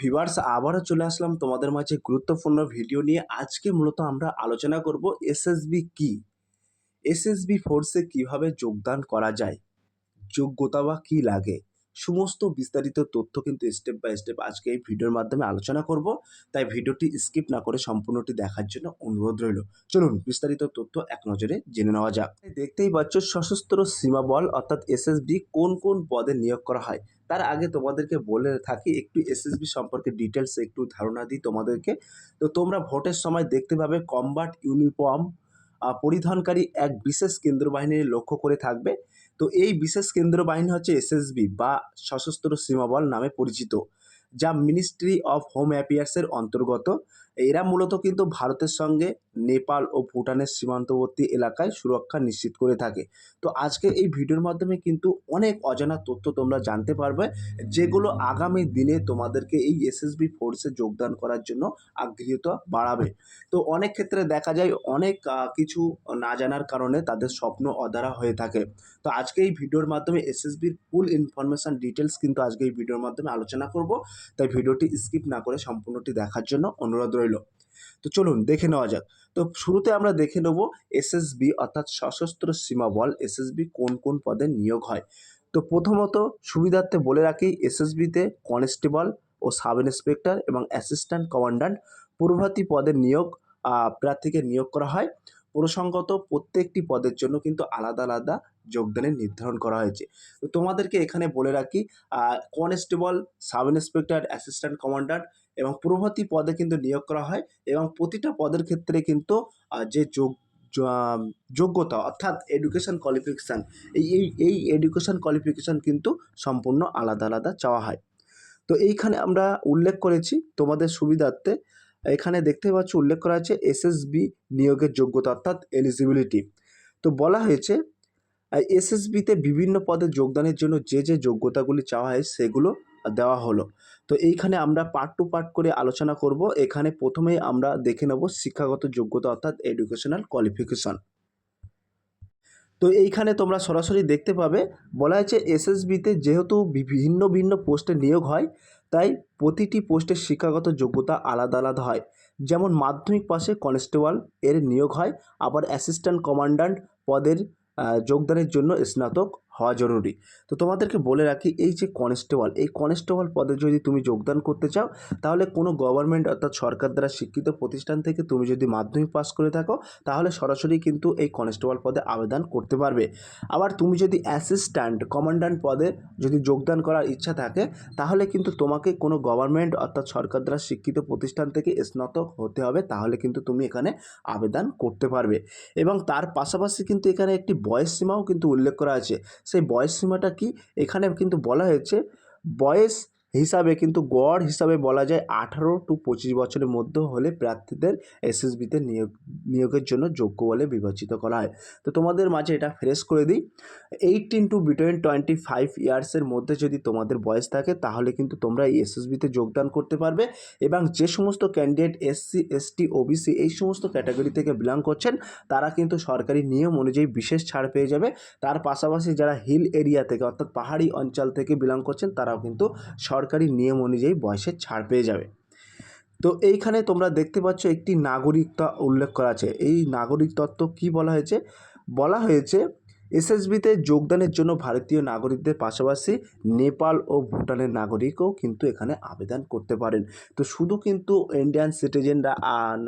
Viewers আবারও চলে আসলাম তোমাদের মাঝে গুরুত্বপূর্ণ ভিডিও নিয়ে। আজকে মূলত আমরা আলোচনা করব এসএসবি কি? এসএসবি ফোর্সে কীভাবে যোগদান করা যায়? যোগ্যতা বা কী লাগে? সমস্ত বিস্তারিত তথ্য কিন্তু স্টেপ বাই স্টেপ আজকে এই ভিডিওর মাধ্যমে আলোচনা করব। তাই ভিডিওটি স্কিপ না করে সম্পূর্ণটি দেখার জন্য অনুরোধ রইল। চলুন বিস্তারিত তথ্য এক নজরে জেনে নেওয়া যাক। দেখতেই পাচ্ছ সশস্ত্র সীমা বল, অর্থাৎ এসএসবি কোন কোন পদে নিয়োগ করা হয়? তার আগে তোমাদেরকে বলে থাকি, একটু এসএসবি সম্পর্কে ডিটেলস একটু ধারণা দিই তোমাদেরকে। তো তোমরা ভোটের সময় দেখতে পাবে কম্বাট ইউনিফর্ম পরিধানকারী এক বিশেষ কেন্দ্র বাহিনীর লক্ষ্য করে থাকবে। তো এই বিশেষ কেন্দ্র বাহিনী হচ্ছে এসএসবি বা সশস্ত্র সীমাবল নামে পরিচিত, যা মিনিস্ট্রি অফ হোম অ্যাফেয়ার্সের অন্তর্গত। এরা মূলত কিন্তু ভারতের সঙ্গে নেপাল ও ভুটানের সীমান্তবর্তী এলাকায় সুরক্ষা নিশ্চিত করে থাকে। তো আজকে এই ভিডিওর মাধ্যমে কিন্তু অনেক অজানা তথ্য তোমরা জানতে পারবে, যেগুলো আগামী দিনে তোমাদেরকে এই এসএসবি ফোর্সে যোগদান করার জন্য আগ্রহীতা বাড়াবে। তো অনেক ক্ষেত্রে দেখা যায় অনেক কিছু না জানার কারণে তাদের স্বপ্ন অধারা হয়ে থাকে। তো আজকে এই ভিডিওর মাধ্যমে এসএসবির ফুল ইনফরমেশান ডিটেলস কিন্তু আজকে এই ভিডিওর মাধ্যমে আলোচনা করব। তাই ভিডিওটি স্কিপ না করে সম্পূর্ণটি দেখার জন্য অনুরোধ রইল। তো চলুন দেখে নেওয়া যাক। তো শুরুতে আমরা দেখে নেব এসএসবি অর্থাৎ সশস্ত্র সীমা বল, এসএসবি কোন কোন পদে নিয়োগ হয়। তো প্রথমত সুবিধার্থে বলে রাখি, এসএসবিতে কনস্টেবল ও সাব ইন্সপেক্টর এবং অ্যাসিস্ট্যান্ট কমান্ড্যান্ট প্রভৃতি পদের নিয়োগ প্রার্থীকে নিয়োগ করা হয়। প্রসঙ্গত প্রত্যেকটি পদের জন্য কিন্তু আলাদা আলাদা যোগদানের নির্ধারণ করা হয়েছে। তো তোমাদেরকে এখানে বলে রাখি constable, sub inspector, assistant commander এবং প্রভৃতি পদে কিন্তু নিয়োগ করা হয় এবং প্রতিটা পদের ক্ষেত্রে কিন্তু যে যোগ যোগ্যতা অর্থাৎ এডুকেশন কোয়ালিফিকেশান এই এই এই এডুকেশন কোয়ালিফিকেশান কিন্তু সম্পূর্ণ আলাদা আলাদা চাওয়া হয়। তো এইখানে আমরা উল্লেখ করেছি তোমাদের সুবিধার্থে। এখানে দেখতে পাচ্ছ উল্লেখ করা আছে এসএসবি নিয়োগের যোগ্যতা অর্থাৎ এলিজিবিলিটি তো বলা হয়েছে এসএসবিতে বিভিন্ন পদে যোগদানের জন্য যে যে যোগ্যতাগুলি চাওয়া হয় সেগুলো দেওয়া হলো। তো এইখানে আমরা পার্ট টু পার্ট করে আলোচনা করব। এখানে প্রথমেই আমরা দেখে নেব শিক্ষাগত যোগ্যতা অর্থাৎ এডুকেশনাল কোয়ালিফিকেশন তো এইখানে তোমরা সরাসরি দেখতে পাবে, বলা হয়েছে এসএসবিতে যেহেতু ভিন্ন ভিন্ন পোস্টে নিয়োগ হয়, তাই প্রতিটি পোস্টের শিক্ষাগত যোগ্যতা আলাদা আলাদা হয়। যেমন মাধ্যমিক পাশে কনস্টেবল এর নিয়োগ হয়, আবার অ্যাসিস্ট্যান্ট কমান্ড্যান্ট পদের যোগদানের জন্য স্নাতক হওয়া জরুরি। তো তোমাদেরকে বলে রাখি, এই যে কনস্টেবল এই কনস্টেবল পদে যদি তুমি যোগদান করতে চাও, তাহলে কোনো গভর্নমেন্ট অর্থাৎ সরকার দ্বারা শিক্ষিত প্রতিষ্ঠান থেকে তুমি যদি মাধ্যমিক পাস করে থাকো, তাহলে সরাসরি কিন্তু এই কনস্টেবল পদে আবেদন করতে পারবে। আবার তুমি যদি অ্যাসিস্ট্যান্ট কমান্ড্যান্ট পদে যদি যোগদান করার ইচ্ছা থাকে, তাহলে কিন্তু তোমাকে কোনো গভর্নমেন্ট অর্থাৎ সরকার দ্বারা শিক্ষিত প্রতিষ্ঠান থেকে স্নাতক হতে হবে, তাহলে কিন্তু তুমি এখানে আবেদন করতে পারবে। এবং তার পাশাপাশি কিন্তু এখানে একটি বয়স সীমাও কিন্তু উল্লেখ করা আছে। সেই বয়স সীমাটা কী? এখানে কিন্তু বলা হয়েছে বয়স হিসাবে কিন্তু গড় হিসাবে বলা যায় আঠারো টু পঁচিশ বছরের মধ্যে হলে প্রার্থীদের এসএসবিতে নিয়োগ, নিয়োগের জন্য যোগ্য বলে বিবেচিত করা হয়। তো তোমাদের মাঝে এটা ফ্রেশ করে দিই। Eighteen to between twenty five ইয়ার্সের মধ্যে যদি তোমাদের বয়স থাকে, তাহলে কিন্তু তোমরা এই এসএসবিতে যোগদান করতে পারবে এবং যে সমস্ত ক্যান্ডিডেট এসসি, এসটি, ওবিসি এই সমস্ত ক্যাটাগরি থেকে বিলং করছেন, তারা কিন্তু সরকারি নিয়ম অনুযায়ী বিশেষ ছাড় পেয়ে যাবে। তার পাশাপাশি যারা হিল এরিয়া থেকে, অর্থাৎ পাহাড়ি অঞ্চল থেকে বিলং করছেন, তারাও কিন্তু সরকারি নিয়ম অনুযায়ী বয়সের ছাড় পেয়ে যাবে। তো এইখানে তোমরা দেখতে পাচ্ছ একটি নাগরিকতা উল্লেখ করা আছে। এই নাগরিক তত্ত্ব কি বলা হয়েছে? বলা হয়েছে, এসএসবিতে যোগদানের জন্য ভারতীয় নাগরিকদের পাশাপাশি নেপাল ও ভুটানের নাগরিকও কিন্তু এখানে আবেদন করতে পারেন। তো শুধু কিন্তু ইন্ডিয়ান সিটিজেনরা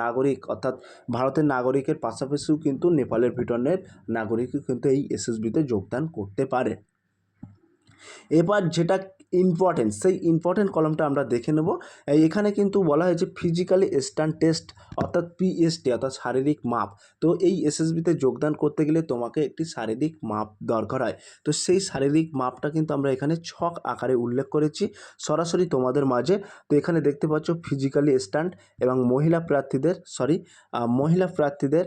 নাগরিক অর্থাৎ ভারতের নাগরিকের পাশাপাশিও কিন্তু নেপালের, ভুটানের নাগরিকও কিন্তু এই এসএসবিতে যোগদান করতে পারে। এবার যেটা ইম্পর্টেন্ট সেই ইম্পর্টেন্ট কলমটা আমরা দেখে নেব। এখানে কিন্তু বলা হয়েছে ফিজিক্যালি স্ট্যান্ড টেস্ট অর্থাৎ পিএসটি অর্থাৎ শারীরিক মাপ। তো এই এসএসবিতে যোগদান করতে গেলে তোমাকে একটি শারীরিক মাপ দরকার হয়। তো সেই শারীরিক মাপটা কিন্তু আমরা এখানে ছক আকারে উল্লেখ করেছি, সরাসরি তোমাদের মাঝে। তো এখানে দেখতে পাচ্ছ ফিজিক্যালি স্ট্যান্ড এবং মহিলা প্রার্থীদের সরি মহিলা প্রার্থীদের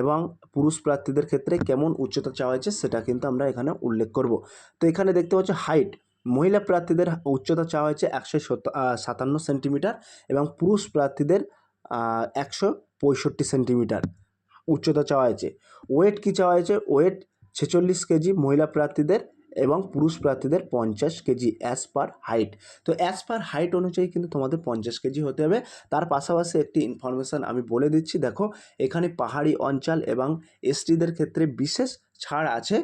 এবং পুরুষ প্রার্থীদের ক্ষেত্রে কেমন উচ্চতা চাওয়া হয়েছে সেটা কিন্তু আমরা এখানে উল্লেখ করব। তো এখানে দেখতে পাচ্ছ হাইট মহিলা প্রার্থীদের উচ্চতা চাওয়া হয়েছে একশো সাতান্ন সেন্টিমিটার এবং পুরুষ প্রার্থীদের একশো পঁয়ষট্টি সেন্টিমিটার উচ্চতা চাওয়া হয়েছে। ওয়েট কী চাওয়া হয়েছে? ওয়েট ছেচল্লিশ কেজি মহিলা প্রার্থীদের এবং পুরুষ প্রার্থীদের পঞ্চাশ কেজি অ্যাজ পার হাইট তো অ্যাজ পার হাইট অনুযায়ী কিন্তু তোমাদের পঞ্চাশ কেজি হতে হবে। তার পাশাপাশি একটি ইনফরমেশান আমি বলে দিচ্ছি। দেখো, এখানে পাহাড়ি অঞ্চল এবং এসটিদের ক্ষেত্রে বিশেষ ছাড় আছে।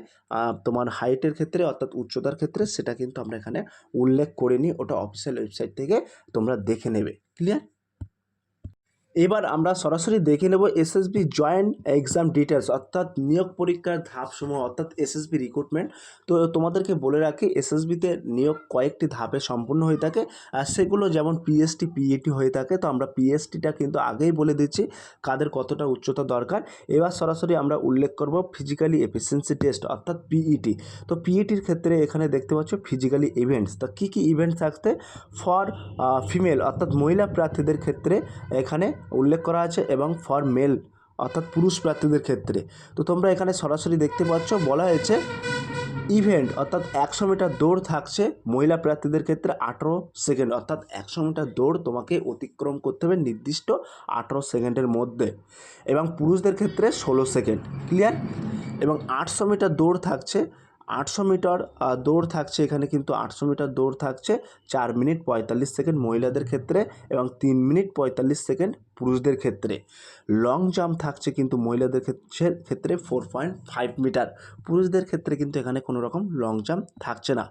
তোমার হাইটের ক্ষেত্রে অর্থাৎ উচ্চতার ক্ষেত্রে সেটা কিন্তু আমরা এখানে উল্লেখ করে নিই ওটা অফিসিয়াল ওয়েবসাইট থেকে তোমরা দেখে নেবে। ক্লিয়ার এবার আমরা সরাসরি দেখে নেব এসএসবি জয়েন্ট এক্সাম ডিটেলস অর্থাৎ নিয়োগ পরীক্ষার ধাপসমূহ, অর্থাৎ এসএসবি রিক্রুটমেন্ট তো তোমাদেরকে বলে রাখি এসএসবিতে নিয়োগ কয়েকটি ধাপে সম্পূর্ণ হয়ে থাকে, আর সেগুলো যেমন পিএসটি পিএটি হয়ে থাকে, তো আমরা পিএসটিটা কিন্তু আগেই বলে দিচ্ছি, কাদের কতটা উচ্চতা দরকার। এবার সরাসরি আমরা উল্লেখ করব ফিজিক্যালি এফিসিয়েন্সি টেস্ট অর্থাৎ পিইটি তো পিইটির ক্ষেত্রে এখানে দেখতে পাচ্ছ ফিজিক্যালি ইভেন্টস তো কী কী ইভেন্টস থাকতে? ফর ফিমেল অর্থাৎ মহিলা প্রার্থীদের ক্ষেত্রে এখানে উল্লেখ করা আছে এবং ফর মেল অর্থাৎ পুরুষ প্রার্থীদের ক্ষেত্রে। তো তোমরা এখানে সরাসরি দেখতে পাচ্ছ, বলা হয়েছে ইভেন্ট অর্থাৎ একশো মিটার দৌড় থাকছে মহিলা প্রার্থীদের ক্ষেত্রে আঠেরো সেকেন্ড অর্থাৎ একশো মিটার দৌড় তোমাকে অতিক্রম করতে হবে নির্দিষ্ট আঠেরো সেকেন্ডের মধ্যে। এবং পুরুষদের ক্ষেত্রে ষোলো সেকেন্ড ক্লিয়ার এবং আটশো মিটার দৌড় থাকছে আটশো মিটার দৌড় থাকছে। এখানে কিন্তু আটশো মিটার দৌড় থাকছে। চার মিনিট পঁয়তাল্লিশ সেকেন্ড মহিলাদের ক্ষেত্রে এবং তিন মিনিট পঁয়তাল্লিশ সেকেন্ড পুরুষদের ক্ষেত্রে। লং জাম্প থাকছে কিন্তু মহিলাদের ক্ষেত্রে ক্ষেত্রে ফোর পয়েন্ট ফাইভ মিটার। পুরুষদের ক্ষেত্রে কিন্তু এখানে কোনো রকম লং জাম্প থাকছে না।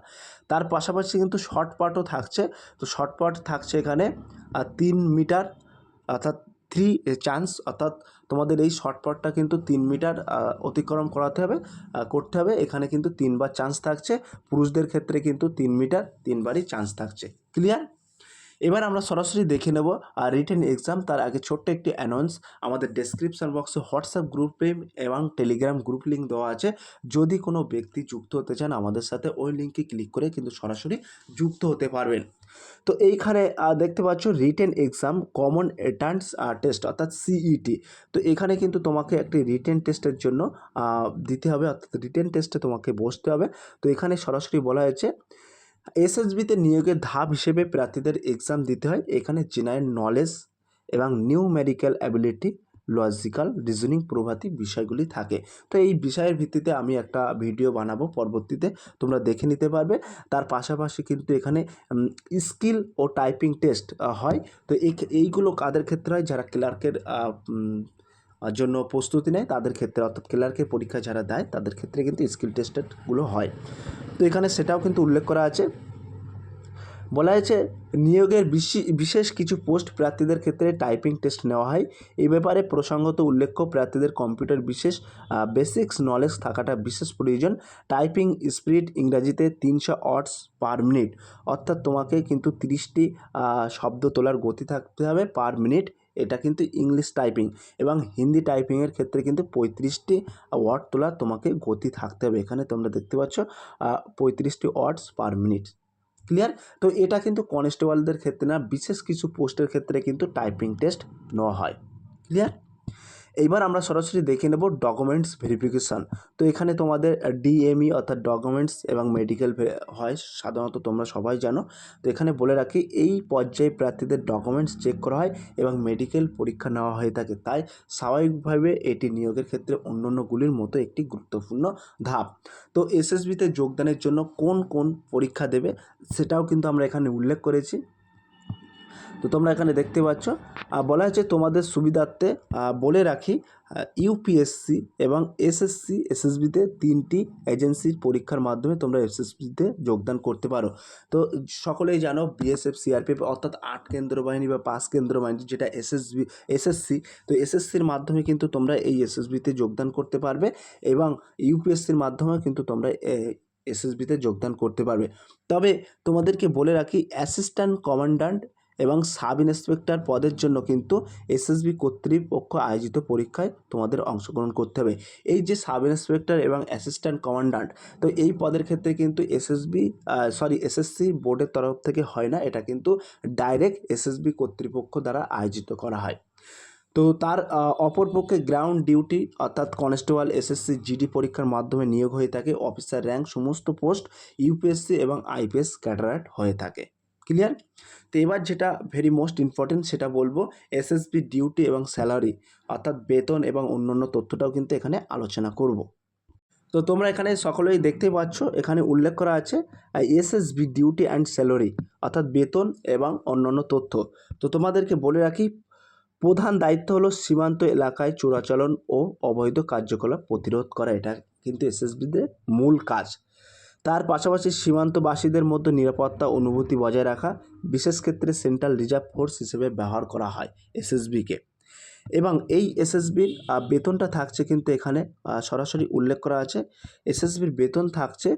তার পাশাপাশি কিন্তু শর্ট পাটও থাকছে। তো শর্ট পাট থাকছে এখানে তিন মিটার, অর্থাৎ থ্রি চান্স, অর্থাৎ তোমাদের এই শর্টপটটা কিন্তু তিন মিটার অতিক্রম করাতে হবে করতে হবে। এখানে কিন্তু তিনবার চান্স থাকছে। পুরুষদের ক্ষেত্রে কিন্তু তিন মিটার তিনবারই চান্স থাকছে। ক্লিয়ার এবার আমরা সরাসরি দেখে নেব আর রিটেন এক্সাম তার আগে ছোট্ট একটি অ্যানাউন্স আমাদের ডেসক্রিপশন বক্সে হোয়াটসঅ্যাপ গ্রুপে এবং টেলিগ্রাম গ্রুপ লিঙ্ক দেওয়া আছে। যদি কোনো ব্যক্তি যুক্ত হতে চান আমাদের সাথে, ওই লিঙ্কে ক্লিক করে কিন্তু সরাসরি যুক্ত হতে পারবেন। তো এইখানে দেখতে পাচ্ছ written exam common entrance test অর্থাৎ সিইটি তো এখানে কিন্তু তোমাকে একটি রিটেন টেস্টের জন্য দিতে হবে। অর্থাৎ রিটেন টেস্টে তোমাকে বসতে হবে। তো এখানে সরাসরি বলা হয়েছে এসএসবিতে নিয়োগের ধাপ হিসেবে প্রার্থীদের এক্সাম দিতে হয়। এখানে জেনারেল নলেজ এবং new medical ability logical reasoning প্রভৃতি বিষয়গুলি থাকে। তো এই বিষয়ের ভিত্তিতে আমি একটা ভিডিও বানাবো পরবর্তীতে, তোমরা দেখে নিতে পারবে। তার পাশাপাশি কিন্তু এখানে স্কিল ও টাইপিং টেস্ট হয়। তো এই এইগুলো কাদের ক্ষেত্রে হয়? যারা ক্লার্কের জন্য প্রস্তুতি নেয় তাদের ক্ষেত্রে। অর্থাৎ ক্লার্কের পরীক্ষা যারা দেয়, তাদের ক্ষেত্রে কিন্তু স্কিল টেস্টেডগুলো হয়। তো এখানে সেটাও কিন্তু উল্লেখ করা আছে। বলা হয়েছে, নিয়োগের বিশি- বিশেষ কিছু পোস্ট প্রার্থীদের ক্ষেত্রে টাইপিং টেস্ট নেওয়া হয়। এই ব্যাপারে প্রসঙ্গত উল্লেখ্য, প্রার্থীদের কম্পিউটার বিশেষ বেসিক্স নলেজ থাকাটা বিশেষ প্রয়োজন। টাইপিং স্পিড ইংরাজিতে তিনশো অটস পার মিনিট অর্থাৎ তোমাকে কিন্তু তিরিশটি শব্দ তোলার গতি থাকতে হবে পার মিনিট এটা কিন্তু ইংলিশ টাইপিং এবং হিন্দি টাইপিংয়ের ক্ষেত্রে কিন্তু পঁয়ত্রিশটি ওয়ার্ড তোলা তোমাকে গতি থাকতে হবে। এখানে তোমরা দেখতে পাচ্ছ পঁয়ত্রিশটি ওয়ার্ডস পার মিনিট ক্লিয়ার তো এটা কিন্তু কনস্টেবলদের ক্ষেত্রে না, বিশেষ কিছু পোস্টের ক্ষেত্রে কিন্তু টাইপিং টেস্ট নেওয়া হয়। ক্লিয়ার এইবার আমরা সরাসরি দেখে নেব ডকুমেন্টস ভেরিফিকেশান তো এখানে তোমাদের ডিএমই অর্থাৎ ডকুমেন্টস এবং মেডিকেল হয়, সাধারণত তোমরা সবাই জানো। তো এখানে বলে রাখি, এই পর্যায়ে প্রার্থীদের ডকুমেন্টস চেক করা হয় এবং মেডিকেল পরীক্ষা নেওয়া হয়ে থাকে। তাই স্বাভাবিকভাবে এটি নিয়োগের ক্ষেত্রে অন্যান্যগুলির মতো একটি গুরুত্বপূর্ণ ধাপ। তো এসএসবিতে যোগদানের জন্য কোন কোন পরীক্ষা দেবে, সেটাও কিন্তু আমরা এখানে উল্লেখ করেছি। তো তোমরা এখানে দেখতে পাচ্ছ। বলা হয়েছে তোমাদের সুবিধার্থে বলে রাখি ইউপিএসসি এবং এসএসসি এসএসবিতে তিনটি এজেন্সির পরীক্ষার মাধ্যমে তোমরা এসএসবিতে যোগদান করতে পারো। তো সকলেই জানো বিএসএফ সিআরপিএফ অর্থাৎ আট কেন্দ্র বাহিনী বা পাঁচ কেন্দ্র বাহিনী যেটা এসএসবি এসএসসি তো এসএসসির মাধ্যমে কিন্তু তোমরা এই এসএসবিতে যোগদান করতে পারবে এবং ইউপিএসসির মাধ্যমে কিন্তু তোমরা এসএসবিতে যোগদান করতে পারবে। তবে তোমাদেরকে বলে রাখি অ্যাসিস্ট্যান্ট কমান্ড্যান্ট এবং সাব ইন্সপেক্টর পদের জন্য কিন্তু এসএসবি কর্তৃপক্ষ আয়োজিত পরীক্ষায় তোমাদের অংশগ্রহণ করতে হবে। এই যে সাব ইন্সপেক্টর এবং অ্যাসিস্ট্যান্ট কমান্ড্যান্ট তো এই পদের ক্ষেত্রে কিন্তু এসএসবি সরি, এসএসসি বোর্ডের তরফ থেকে হয় না, এটা কিন্তু ডাইরেক্ট এসএসবি কর্তৃপক্ষ দ্বারা আয়োজিত করা হয়। তো তার অপরপক্ষে গ্রাউন্ড ডিউটি অর্থাৎ কনস্টেবল এসএসসি জিডি পরীক্ষার মাধ্যমে নিয়োগ হয়ে থাকে, অফিসার র্যাঙ্ক সমস্ত পোস্ট ইউপিএসসি এবং আইপিএস ক্যাটারাট হয়ে থাকে। ক্লিয়ার তো এবার যেটা ভেরি মোস্ট ইম্পর্টেন্ট সেটা বলব এসএসবি ডিউটি এবং স্যালারি অর্থাৎ বেতন এবং অন্যান্য তথ্যটাও কিন্তু এখানে আলোচনা করব। তো তোমরা এখানে সকলেই দেখতেই পাচ্ছ, এখানে উল্লেখ করা আছে এসএসবি ডিউটি অ্যান্ড স্যালারি অর্থাৎ বেতন এবং অন্যান্য তথ্য। তো তোমাদেরকে বলে রাখি, প্রধান দায়িত্ব হলো সীমান্ত এলাকায় চোরাচালান ও অবৈধ কার্যকলাপ প্রতিরোধ করা, এটা কিন্তু এসএসবিদের মূল কাজ। তার পাশাপাশি সীমান্তবাসীদের মধ্যে নিরাপত্তা অনুভূতি বজায় রাখা, বিশেষ ক্ষেত্রে সেন্ট্রাল রিজার্ভ ফোর্স হিসেবে ব্যবহার করা হয় এসএসবিকে এবং এই এসএসবির বেতনটা থাকছে কিন্তু এখানে সরাসরি উল্লেখ করা আছে। এসএসবির বেতন থাকছে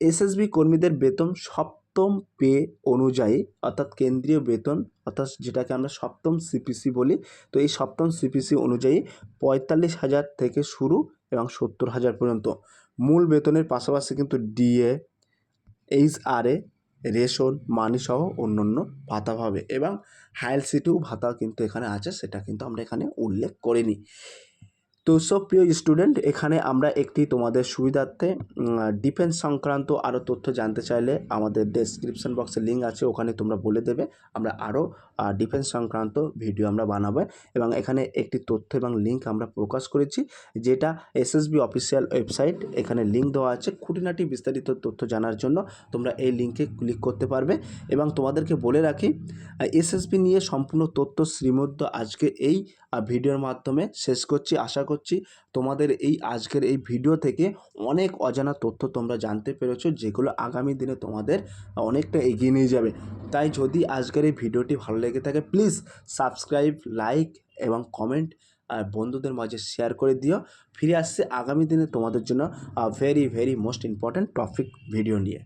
এসএসবি কর্মীদের বেতন সপ্তম পে অনুযায়ী, অর্থাৎ কেন্দ্রীয় বেতন, অর্থাৎ যেটাকে আমরা সপ্তম সিপিসি বলি, তো এই সপ্তম সিপিসি অনুযায়ী পঁয়তাল্লিশ হাজার থেকে শুরু এবং সত্তর হাজার পর্যন্ত। মূল বেতনের পাশাপাশি কিন্তু DA, H R A, ration মানিসহ অন্য ভাতা পাবে এবং হায়ার সিটিও ভাতা কিন্তু এখানে আছে, সেটা কিন্তু আমরা এখানে উল্লেখ করিনি। তো সব প্রিয় স্টুডেন্ট, এখানে আমরা একটি তোমাদের সুবিধার্থে ডিফেন্স সংক্রান্ত আরও তথ্য জানতে চাইলে আমাদের ডেসক্রিপশন বক্সে লিঙ্ক আছে, ওখানে তোমরা বলে দেবে। আমরা আরও ডিফেন্স সংক্রান্ত ভিডিও আমরা বানাবো এবং এখানে একটি তথ্য এবং লিঙ্ক আমরা প্রকাশ করেছি, যেটা এসএসবি অফিসিয়াল ওয়েবসাইট এখানে লিঙ্ক দেওয়া আছে। খুঁটিনাটি বিস্তারিত তথ্য জানার জন্য তোমরা এই লিঙ্কে ক্লিক করতে পারবে এবং তোমাদেরকে বলে রাখি এসএসবি নিয়ে সম্পূর্ণ তথ্য শ্রীমদ্য আজকে এই ভিডিওর মাধ্যমে শেষ করছি। আশা করছি তোমাদের এই আজকের এই ভিডিও থেকে অনেক অজানা তথ্য তোমরা জানতে পেরেছ, যেগুলো আগামী দিনে তোমাদের অনেকটা এগিয়ে নিয়ে যাবে। তাই যদি আজকের এই ভিডিওটি ভালো লেগে থাকে প্লিজ সাবস্ক্রাইব লাইক এবং কমেন্ট আর বন্ধুদের মাঝে শেয়ার করে দিও। ফিরে আসছে আগামী দিনে তোমাদের জন্য very very most important topic video নিয়ে।